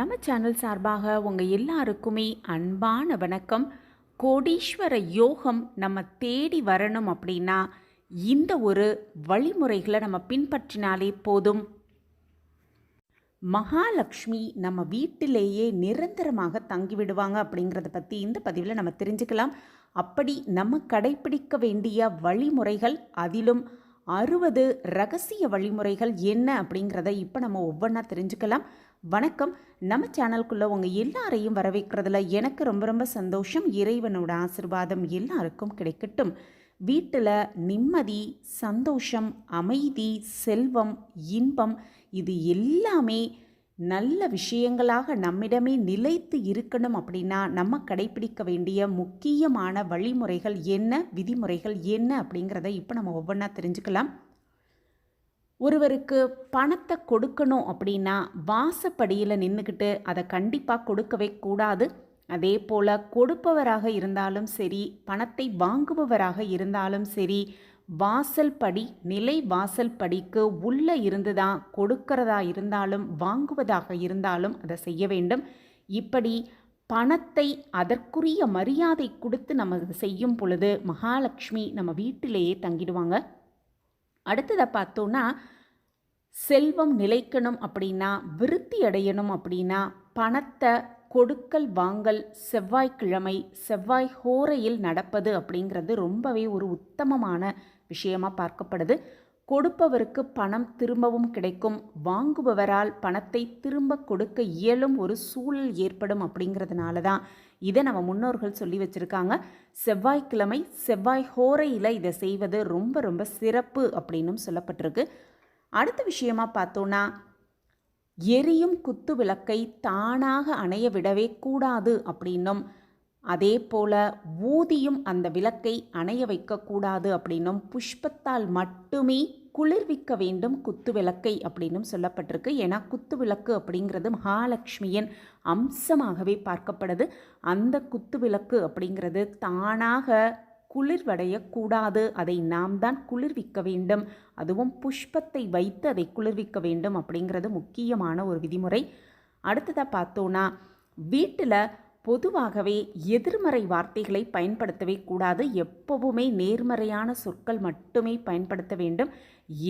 நம்ம சேனல் சார்பாக உங்கள் எல்லாருக்குமே அன்பான வணக்கம். கோடீஸ்வர யோகம் நம்ம தேடி வரணும் அப்படின்னா இந்த ஒரு வழிமுறைகளை நம்ம பின்பற்றினாலே போதும். மகாலட்சுமி நம்ம வீட்டிலேயே நிரந்தரமாக தங்கிவிடுவாங்க அப்படிங்கிறத பற்றி இந்த பதிவில் நம்ம தெரிஞ்சுக்கலாம். அப்படி நம்ம கடைப்பிடிக்க வேண்டிய வழிமுறைகள் அதிலும் அறுபது ரகசிய வழிமுறைகள் என்ன அப்படிங்கிறத இப்போ நம்ம ஒவ்வொன்றா தெரிஞ்சுக்கலாம். வணக்கம். நம்ம சேனலுக்குள்ளே உங்கள் எல்லாரையும் வரவேற்கிறதுல எனக்கு ரொம்ப ரொம்ப சந்தோஷம். இறைவனோட ஆசிர்வாதம் எல்லாருக்கும் கிடைக்கட்டும். வீட்டில் நிம்மதி சந்தோஷம் அமைதி செல்வம் இன்பம் இது எல்லாமே நல்ல விஷயங்களாக நம்மிடமே நிலைத்து இருக்கணும் அப்படின்னா நம்ம கடைப்பிடிக்க வேண்டிய முக்கியமான வழிமுறைகள் என்ன விதிமுறைகள் என்ன அப்படிங்கிறத இப்போ நம்ம ஒவ்வொன்றா தெரிஞ்சுக்கலாம். ஒருவருக்கு பணத்தை கொடுக்கணும் அப்படின்னா வாசப்படியில் நின்றுக்கிட்டு அதை கண்டிப்பாக கொடுக்கவே கூடாது. அதே போல் கொடுப்பவராக இருந்தாலும் சரி பணத்தை வாங்குபவராக இருந்தாலும் சரி வாசல் படி நிலை வாசல் படிக்கு உள்ளே இருந்து தான் கொடுக்கிறதா இருந்தாலும் வாங்குவதாக இருந்தாலும் அதை செய்ய வேண்டும். இப்படி பணத்தை அதற்குரிய மரியாதை கொடுத்து நம்ம செய்யும் பொழுது மகாலட்சுமி நம்ம வீட்டிலேயே தங்கிடுவாங்க. அடுத்ததை பார்த்தோன்னா செல்வம் நிலைக்கணும் அப்படின்னா விருத்தி அடையணும் அப்படின்னா பணத்தை கொடுக்கல் வாங்கல் செவ்வாய்க்கிழமை செவ்வாய் ஹோரையில் நடப்பது அப்படிங்கிறது ரொம்பவே ஒரு உத்தமமான விஷயமாக பார்க்கப்படுது. கொடுப்பவருக்கு பணம் திரும்பவும் கிடைக்கும். வாங்குபவரால் பணத்தை திரும்ப கொடுக்க இயலும் ஒரு சூழல் ஏற்படும் அப்படிங்கிறதுனால தான் இதை நம்ம முன்னோர்கள் சொல்லி வச்சுருக்காங்க. செவ்வாய்க்கிழமை செவ்வாய் ஹோரையில் இதை செய்வது ரொம்ப ரொம்ப சிறப்பு அப்படின்னும் சொல்லப்பட்டிருக்கு. அடுத்த விஷயமா பார்த்தோன்னா எரியும் குத்து விளக்கை தானாக அணைய விடவே கூடாது அப்படின்னும் அதே போல ஊதியும் அந்த விளக்கை அணைய வைக்கக்கூடாது அப்படின்னும் புஷ்பத்தால் மட்டுமே குளிர்விக்க வேண்டும் குத்து விளக்கை அப்படின்னும் சொல்லப்பட்டிருக்கு. ஏன்னா குத்து விளக்கு அப்படிங்கிறது மகாலட்சுமியின் அம்சமாகவே பார்க்கப்படுது. அந்த குத்து விளக்கு அப்படிங்கிறது தானாக குளிர்வடையக்கூடாது அதை நாம் தான் குளிர்விக்க வேண்டும். அதுவும் புஷ்பத்தை வைத்து அதை குளிர்விக்க வேண்டும் அப்படிங்கிறது முக்கியமான ஒரு விதிமுறை. அடுத்ததாக பார்த்தோன்னா வீட்டில் பொதுவாகவே எதிர்மறை வார்த்தைகளை பயன்படுத்தவே கூடாது. எப்பவுமே நேர்மறையான சொற்கள் மட்டுமே பயன்படுத்த வேண்டும்.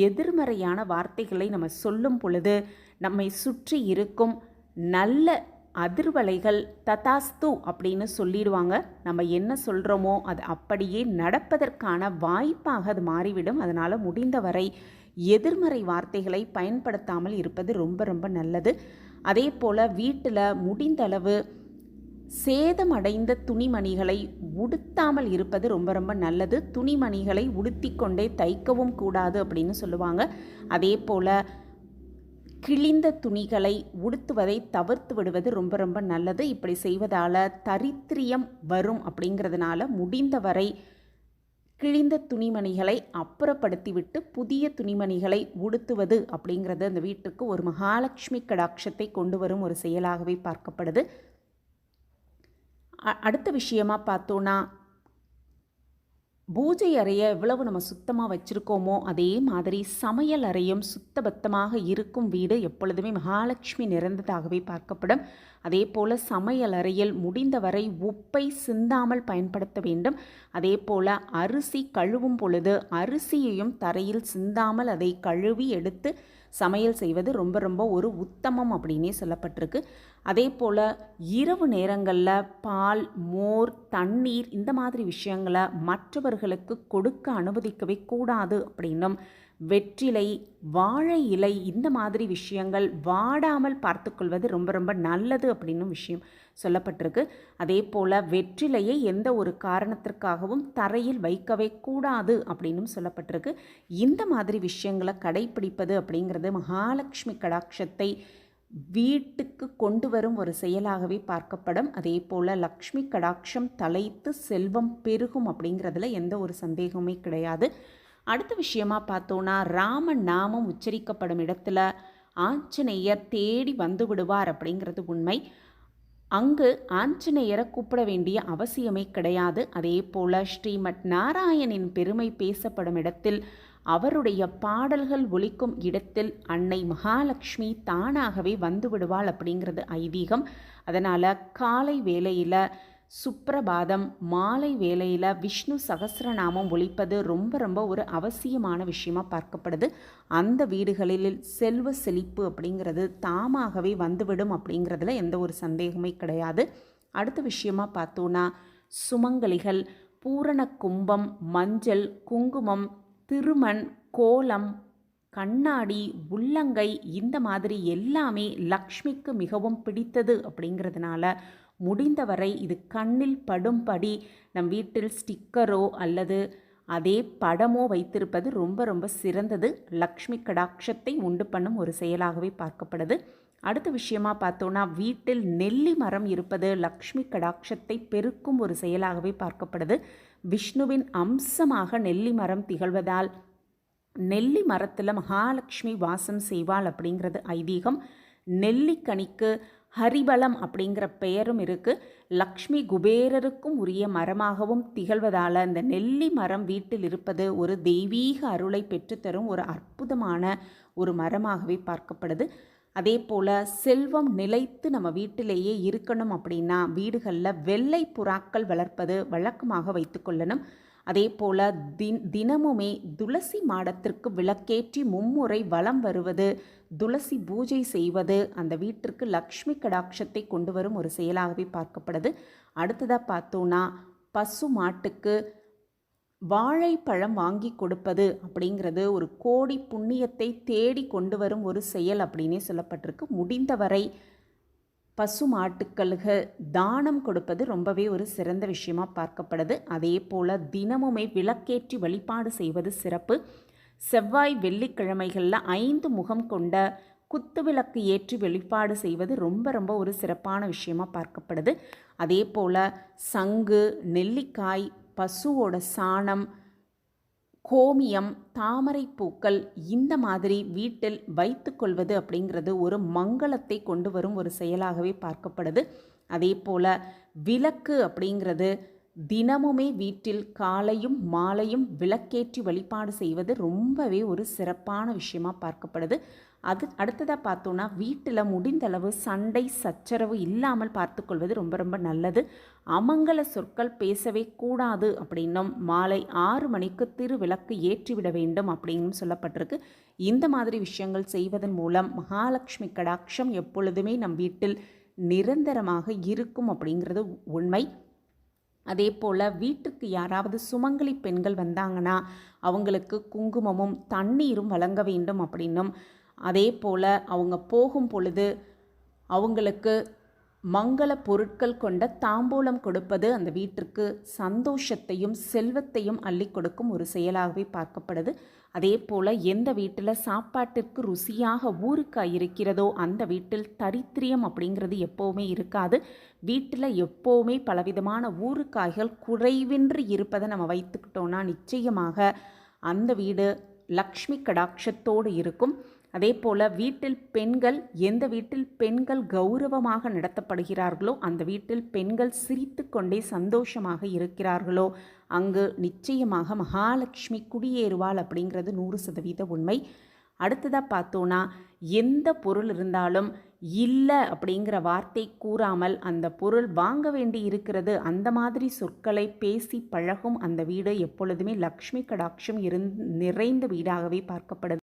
எதிர்மறையான வார்த்தைகளை நம்ம சொல்லும் பொழுது நம்மை சுற்றி இருக்கும் நல்ல அதிர்வலைகள் ததாஸ்து அப்படின்னு சொல்லிடுவாங்க. நம்ம என்ன சொல்கிறோமோ அது அப்படியே நடப்பதற்கான வாய்ப்பாக அது மாறிவிடும். அதனால் முடிந்தவரை எதிர்மறை வார்த்தைகளை பயன்படுத்தாமல் இருப்பது ரொம்ப ரொம்ப நல்லது. அதே போல் வீட்டில் முடிந்தளவு சேதமடைந்த துணிமணிகளை உடுத்தாமல் இருப்பது ரொம்ப ரொம்ப நல்லது. துணிமணிகளை உடுத்தி கொண்டே தைக்கவும் கூடாது அப்படின்னு சொல்லுவாங்க. அதே போல் கிழிந்த துணிகளை உடுத்துவதை தவிர்த்து விடுவது ரொம்ப ரொம்ப நல்லது. இப்படி செய்வதால் தரித்திரியம் வரும் அப்படிங்கிறதுனால முடிந்தவரை கிழிந்த துணிமணிகளை அப்புறப்படுத்திவிட்டு புதிய துணிமணிகளை உடுத்துவது அப்படிங்கிறது அந்த வீட்டுக்கு ஒரு மகாலட்சுமி கடாட்சத்தை கொண்டு வரும் ஒரு செயலாகவே பார்க்கப்படுது. அடுத்த விஷயமா பார்த்தோன்னா பூஜை அறையை எவ்வளவு நம்ம சுத்தமாக வச்சுருக்கோமோ அதே மாதிரி சமையல் அறையும் சுத்தபத்தமாக இருக்கும் வீடு எப்பொழுதுமே மகாலட்சுமி நிறைந்ததாகவே பார்க்கப்படும். அதே போல் சமையல் அறையில் முடிந்தவரை உப்பை சிந்தாமல் பயன்படுத்த வேண்டும். அதே போல் அரிசி கழுவும் பொழுது அரிசியையும் தரையில் சிந்தாமல் அதை கழுவி எடுத்து சமையல் செய்வது ரொம்ப ரொம்ப ஒரு உத்தமம் அப்படின்னே சொல்லப்பட்டிருக்கு. அதே போல் இரவு நேரங்களில் பால் மோர் தண்ணீர் இந்த மாதிரி விஷயங்களை மற்றவர்களுக்கு கொடுக்க அனுமதிக்கவே கூடாது அப்படின்னும் வெற்றிலை வாழை இலை இந்த மாதிரி விஷயங்கள் வாடாமல் பார்த்துக்கொள்வது ரொம்ப ரொம்ப நல்லது அப்படின்னும் விஷயம். சொல்லப்பட்டிருக்கு. அதே போல் வெற்றிலையை எந்த ஒரு காரணத்திற்காகவும் தரையில் வைக்கவே கூடாது அப்படின்னும் சொல்லப்பட்டிருக்கு. இந்த மாதிரி விஷயங்களை கடைப்பிடிப்பது அப்படிங்கிறது மகாலட்சுமி கடாட்சத்தை வீட்டுக்கு கொண்டு வரும் ஒரு செயலாகவே பார்க்கப்படும். அதே போல் லக்ஷ்மி கடாட்சம் தலைத்து செல்வம் பெருகும் அப்படிங்கிறதுல எந்த ஒரு சந்தேகமே கிடையாது. அடுத்த விஷயமா பார்த்தோன்னா ராம நாமம் உச்சரிக்கப்படும் இடத்துல ஆஞ்சநேயர் தேடி வந்து விடுவார் அப்படிங்கிறது உண்மை. அங்கு ஆஞ்சநேயரை கூப்பிட வேண்டிய அவசியமே கிடையாது. அதே போல ஸ்ரீமத் நாராயணின் பெருமை பேசப்படும் இடத்தில் அவருடைய பாடல்கள் ஒலிக்கும் இடத்தில் அன்னை மகாலட்சுமி தானாகவே வந்து விடுவாள் அப்படிங்கிறது ஐதீகம். அதனால் காலை வேளையில் சுப்ரபாதம் மாலை வேளையில் விஷ்ணு சகசிரநாமம் ஒழிப்பது ரொம்ப ரொம்ப ஒரு அவசியமான விஷயமா பார்க்கப்படுது. அந்த வீடுகளில் செல்வ செழிப்பு அப்படிங்கிறது தாமாகவே வந்துவிடும் அப்படிங்கிறதுல எந்த ஒரு சந்தேகமே கிடையாது. அடுத்த விஷயமா பார்த்தோன்னா சுமங்கலிகள் பூரண கும்பம் மஞ்சள் குங்குமம் திருமண் கோலம் கண்ணாடி உள்ளங்கை இந்த மாதிரி எல்லாமே லக்ஷ்மிக்கு மிகவும் பிடித்தது அப்படிங்கிறதுனால முடிந்தவரை இது கண்ணில் படும்படி நம் வீட்டில் ஸ்டிக்கரோ அல்லது அதே படமோ வைத்திருப்பது ரொம்ப ரொம்ப சிறந்தது. லக்ஷ்மி கடாட்சத்தை உண்டு பண்ணும் ஒரு செயலாகவே பார்க்கப்படுது. அடுத்த விஷயமா பார்த்தோன்னா வீட்டில் நெல்லி மரம் இருப்பது லக்ஷ்மி கடாட்சத்தை பெருக்கும் ஒரு செயலாகவே பார்க்கப்படுது. விஷ்ணுவின் அம்சமாக நெல்லி மரம் திகழ்வதால் நெல்லி மரத்தில் மகாலட்சுமி வாசம் செய்வாள் அப்படிங்கிறது ஐதீகம். நெல்லிக்கனிக்கு ஹரிபலம் அப்படிங்கிற பெயரும் இருக்குது லக்ஷ்மி குபேரருக்கும் உரிய மரமாகவும் திகழ்வதால் இந்த நெல்லி மரம் வீட்டில் இருப்பது ஒரு தெய்வீக அருளை பெற்றுத்தரும் ஒரு அற்புதமான ஒரு மரமாகவே பார்க்கப்படுது. அதே போல் செல்வம் நிலைத்து நம்ம வீட்டிலேயே இருக்கணும் அப்படின்னா வீடுகளில் வெள்ளை புறாக்கள் வளர்ப்பது வழக்கமாக வைத்துக்கொள்ளணும் அதே போல் தின் தினமுமே துளசி மாடத்திற்கு விளக்கேற்றி மும்முறை வலம் வருவது துளசி பூஜை செய்வது அந்த வீட்டிற்கு லக்ஷ்மி கடாட்சத்தை கொண்டு வரும் ஒரு செயலாகவே பார்க்கப்படுது. அடுத்ததாக பார்த்தோன்னா பசு மாட்டுக்கு வாழைப்பழம் வாங்கி கொடுப்பது அப்படிங்கிறது ஒரு கோடி புண்ணியத்தை தேடி கொண்டு வரும் ஒரு செயல் அப்படின்னே சொல்லப்பட்டிருக்கு. முடிந்தவரை பசு மாட்டுக்களுக்கு தானம் கொடுப்பது ரொம்பவே ஒரு சிறந்த விஷயமா பார்க்கப்படுது. அதே போல் தினமுமே விளக்கேற்றி வழிபாடு செய்வது சிறப்பு. செவ்வாய் வெள்ளிக்கிழமைகளில் ஐந்து முகம் கொண்ட குத்து விளக்கு ஏற்றி வெளிப்பாடு செய்வது ரொம்ப ரொம்ப ஒரு சிறப்பான விஷயமா பார்க்கப்படுது. அதே போல் சங்கு நெல்லிக்காய் பசுவோட சாணம் கோமியம் தாமரை பூக்கள் இந்த மாதிரி வீட்டில் வைத்துக்கொள்வது அப்படிங்கிறது ஒரு மங்களத்தை கொண்டு வரும் ஒரு செயலாகவே பார்க்கப்படுது. அதே போல் விளக்கு அப்படிங்கிறது தினமுமே வீட்டில் காலையும் மாலையும் விளக்கேற்றி வழிபாடு செய்வது ரொம்பவே ஒரு சிறப்பான விஷயமா பார்க்கப்படுது. அது அடுத்ததாக பார்த்தோன்னா வீட்டில் முடிந்தளவு சண்டை சச்சரவு இல்லாமல் பார்த்துக்கொள்வது ரொம்ப ரொம்ப நல்லது. அமங்கல சொற்கள் பேசவே கூடாது அப்படின்னும் மாலை ஆறு மணிக்கு திருவிளக்கு ஏற்றிவிட வேண்டும் அப்படின்னு சொல்லப்பட்டிருக்கு. இந்த மாதிரி விஷயங்கள் செய்வதன் மூலம் மகாலட்சுமி கடாட்சம் எப்பொழுதுமே நம் வீட்டில் நிரந்தரமாக இருக்கும் அப்படிங்கிறது உண்மை. அதே போல் வீட்டுக்கு யாராவது சுமங்கலி பெண்கள் வந்தாங்கன்னா அவங்களுக்கு குங்குமமும் தண்ணீரும் வழங்க வேண்டும் அப்படின்னும். அதே போல் அவங்க போகும் பொழுது அவங்களுக்கு மங்கள பொருட்கள் கொண்ட தாம்பூலம் கொடுப்பது அந்த வீட்டிற்கு சந்தோஷத்தையும் செல்வத்தையும் அள்ளி கொடுக்கும் ஒரு செயலாகவே பார்க்கப்படுது. அதே போல் எந்த வீட்டில் சாப்பாட்டிற்கு ருசியாக ஊறுக்காய் இருக்கிறதோ அந்த வீட்டில் தரித்திரியம் அப்படிங்கிறது எப்போவுமே இருக்காது. வீட்டில் எப்போவுமே பலவிதமான ஊறுக்காய்கள் குறைவின்றி இருப்பதை நம்ம வைத்துக்கிட்டோன்னா நிச்சயமாக அந்த வீடு லக்ஷ்மி கடாட்சத்தோடு இருக்கும். அதே போல் வீட்டில் பெண்கள் எந்த வீட்டில் பெண்கள் கௌரவமாக நடத்தப்படுகிறார்களோ அந்த வீட்டில் பெண்கள் சிரித்து கொண்டே சந்தோஷமாக இருக்கிறார்களோ அங்கு நிச்சயமாக மகாலட்சுமி குடியேறுவாள் அப்படிங்கிறது நூறு சதவீத உண்மை. அடுத்ததாக பார்த்தோன்னா எந்த பொருள் இருந்தாலும் இல்லை அப்படிங்கிற வார்த்தை கூறாமல் அந்த பொருள் வாங்க வேண்டி இருக்கிறது அந்த மாதிரி சொற்களை பேசி பழகும் அந்த வீடு எப்பொழுதுமே லக்ஷ்மி கடாட்சம் இருந் நிறைந்த வீடாகவே பார்க்கப்படுது.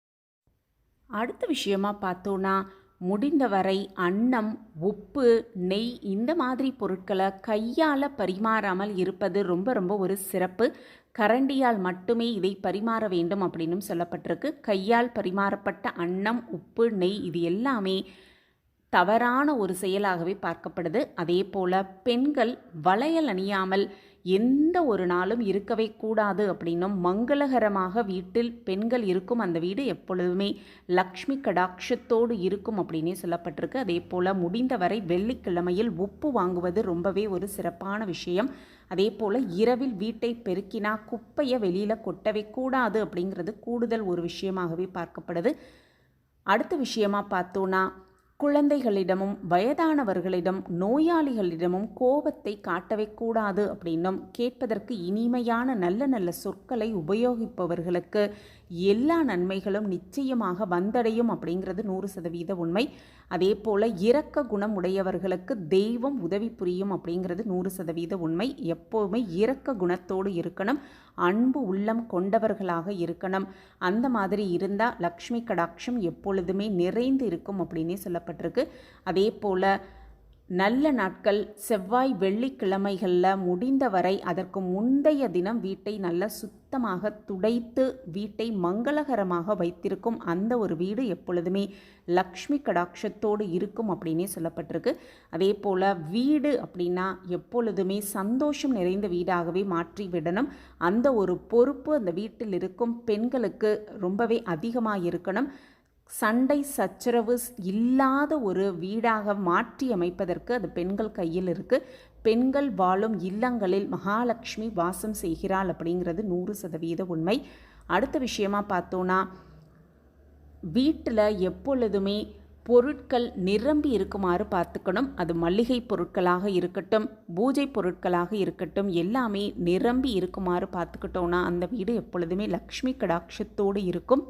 அடுத்த விஷயமா பார்த்தோன்னா முடிந்தவரை அன்னம் உப்பு நெய் இந்த மாதிரி பொருட்களை கையால் பரிமாறாமல் இருப்பது ரொம்ப ரொம்ப ஒரு சிறப்பு. கரண்டியால் மட்டுமே இதை பரிமாற வேண்டும் அப்படின்னும் சொல்லப்பட்டிருக்கு. கையால் பரிமாறப்பட்ட அன்னம் உப்பு நெய் இது எல்லாமே தவறான ஒரு செயலாகவே பார்க்கப்படுது. அதே போல் பெண்கள் வளையல் அணியாமல் எந்த ஒரு நாளும் இருக்கவே கூடாது அப்படின்னும் மங்களகரமாக வீட்டில் பெண்கள் இருக்கும் அந்த வீடு எப்பொழுதுமே லக்ஷ்மி கடாட்சத்தோடு இருக்கும் அப்படின்னே சொல்லப்பட்டிருக்கு. அதே போல் முடிந்தவரை வெள்ளிக்கிழமையில் உப்பு வாங்குவது ரொம்பவே ஒரு சிறப்பான விஷயம். அதே போல் இரவில் வீட்டை பெருக்கினா குப்பையை வெளியில் கொட்டவே கூடாது அப்படிங்கிறது கூடுதல் ஒரு விஷயமாகவே பார்க்கப்படுது. அடுத்த விஷயமாக பார்த்தோன்னா குழந்தைகளிடமும் வயதானவர்களிடம் நோயாளிகளிடமும் கோபத்தை காட்டவே கூடாது அப்படின்னும் கேட்பதற்கு இனிமையான நல்ல நல்ல சொற்களை உபயோகிப்பவர்களுக்கு எல்லா நன்மைகளும் நிச்சயமாக வந்தடையும் அப்படிங்கிறது நூறு சதவீத உண்மை. அதே போல் இரக்க குணம் உடையவர்களுக்கு தெய்வம் உதவி புரியும் அப்படிங்கிறது நூறு சதவீத உண்மை. எப்போவுமே இரக்க குணத்தோடு இருக்கணும். அன்பு உள்ளம் கொண்டவர்களாக இருக்கணும். அந்த மாதிரி இருந்தால் லக்ஷ்மி கடாட்சம் எப்பொழுதுமே நிறைந்து இருக்கும் அப்படின்னே சொல்லப்பட்டிருக்கு. அதே போல் நல்ல நாட்கள் செவ்வாய் வெள்ளிக்கிழமைகளில் முடிந்தவரை அதற்கு முந்தைய தினம் வீட்டை நல்ல சுத்தமாக துடைத்து வீட்டை மங்களகரமாக வைத்திருக்கும் அந்த ஒரு வீடு எப்பொழுதுமே லக்ஷ்மி கடாட்சத்தோடு இருக்கும் அப்படின்னே சொல்லப்பட்டிருக்கு. அதே போல் வீடு அப்படின்னா எப்பொழுதுமே சந்தோஷம் நிறைந்த வீடாகவே மாற்றி விடணும். அந்த ஒரு பொறுப்பு அந்த வீட்டில் இருக்கும் பெண்களுக்கு ரொம்பவே அதிகமாக இருக்கணும் சண்டை சச்சரவு இல்லாத ஒரு வீடாக மாற்றி அமைப்பதற்கு அது பெண்கள் கையில் இருக்குது பெண்கள் வாழும் இல்லங்களில் மகாலட்சுமி வாசம் செய்கிறாள் அப்படிங்கிறது நூறு சதவீத உண்மை. அடுத்த விஷயமா பார்த்தோன்னா வீட்டில் எப்பொழுதுமே பொருட்கள் நிரம்பி இருக்குமாறு பார்த்துக்கணும். அது மல்லிகை பொருட்களாக இருக்கட்டும் பூஜை பொருட்களாக இருக்கட்டும் எல்லாமே நிரம்பி இருக்குமாறு பார்த்துக்கிட்டோன்னா அந்த வீடு எப்பொழுதுமே லக்ஷ்மி கடாட்சத்தோடு இருக்கும்.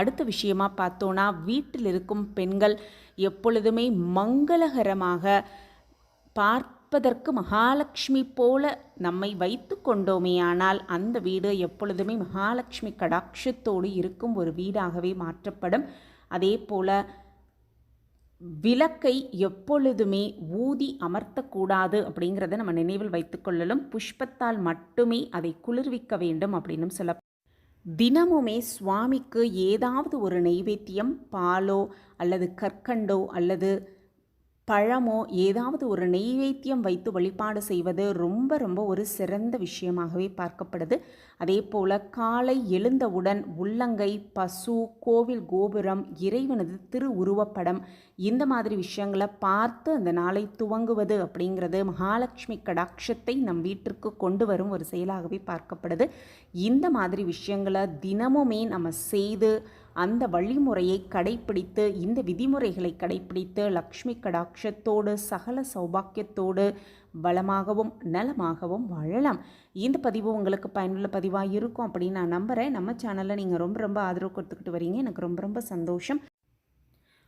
அடுத்த விஷயமா பார்த்தோன்னா வீட்டில் இருக்கும் பெண்கள் எப்பொழுதுமே மங்களகரமாக பார்ப்பதற்கு மகாலட்சுமி போல நம்மை வைத்து கொண்டோமேயானால் அந்த வீடு எப்பொழுதுமே மகாலட்சுமி கடாட்சத்தோடு இருக்கும் ஒரு வீடாகவே மாற்றப்படும். அதே போல் விளக்கை எப்பொழுதுமே ஊதி அமர்த்தக்கூடாது அப்படிங்கிறத நம்ம நினைவில் வைத்துக்கொள்ளலும் புஷ்பத்தால் மட்டுமே அதை குளிர்விக்க வேண்டும் அப்படின்னும் சொல்ல தினமுமே சுவாமிக்கு ஏதாவது ஒரு நைவேத்தியம் பாலோ அல்லது கற்கண்டோ அல்லது பழமோ ஏதாவது ஒரு நெய்வேத்தியம் வைத்து வழிபாடு செய்வது ரொம்ப ரொம்ப ஒரு சிறந்த விஷயமாகவே பார்க்கப்படுது. அதே போல் காலை எழுந்தவுடன் உள்ளங்கை பசு கோவில் கோபுரம் இறைவனது திரு உருவப்படம் இந்த மாதிரி விஷயங்களை பார்த்து அந்த நாளை துவங்குவது அப்படிங்கிறது மகாலட்சுமி கடாட்சத்தை நம் வீட்டிற்கு கொண்டு வரும் ஒரு செயலாகவே பார்க்கப்படுது. இந்த மாதிரி விஷயங்களை தினமுமே நம்ம செய்து அந்த வழிமுறையை கடைப்பிடித்து இந்த விதிமுறைகளை கடைப்பிடித்து லக்ஷ்மி கடாட்சத்தோடு சகல சௌபாக்கியத்தோடு வளமாகவும் நலமாகவும் வாழலாம். இந்த பதிவு உங்களுக்கு பயனுள்ள பதிவாக இருக்கும் அப்படின்னு நான் நம்புகிறேன் நம்ம சேனலில் நீங்கள் ரொம்ப ரொம்ப ஆதரவு கொடுத்துக்கிட்டு வரீங்க. எனக்கு ரொம்ப ரொம்ப சந்தோஷம்.